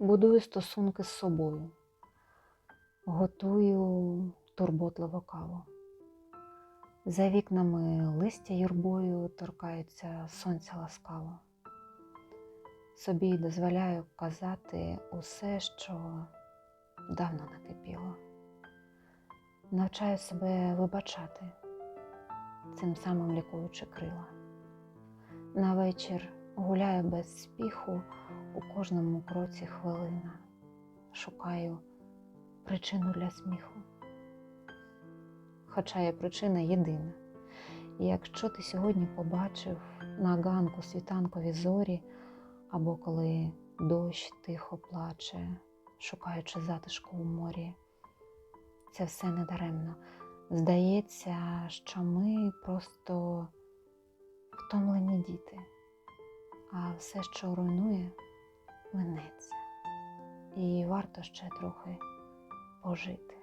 Будую стосунки з собою, готую турботливу каву. За вікнами листя юрбою торкаються сонця ласкаво. Собі дозволяю казати усе, що давно накипіло. Навчаю себе вибачати, цим самим лікуючи крила. На вечір гуляю без спіху, у кожному кроці хвилина. Шукаю причину для сміху. Хоча є причина єдина. І якщо ти сьогодні побачив на ганку світанкові зорі, або коли дощ тихо плаче, шукаючи затишку у морі, це все недаремно. Здається, що ми просто втомлені діти, а все, що руйнує, минеться. І варто ще трохи пожити.